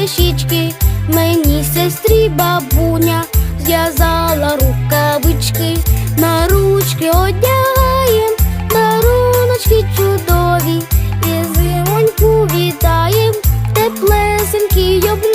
дощечки, мені сестрі бабуня зв'язала рукавички, на ручки одягаєм, даруночки чудові, і зимоньку вітаєм, теплесенькі обняли.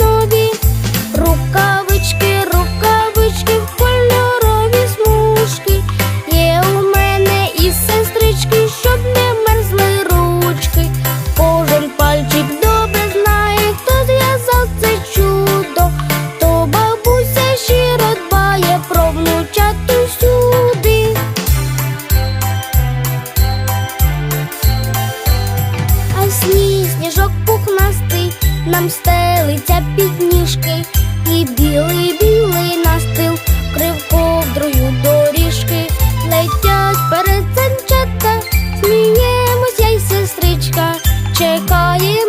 нам стелиться під ніжки, і білий, білий настил, крив ковдрою доріжки, летять перед санчата, сміємося й сестричка, чекає.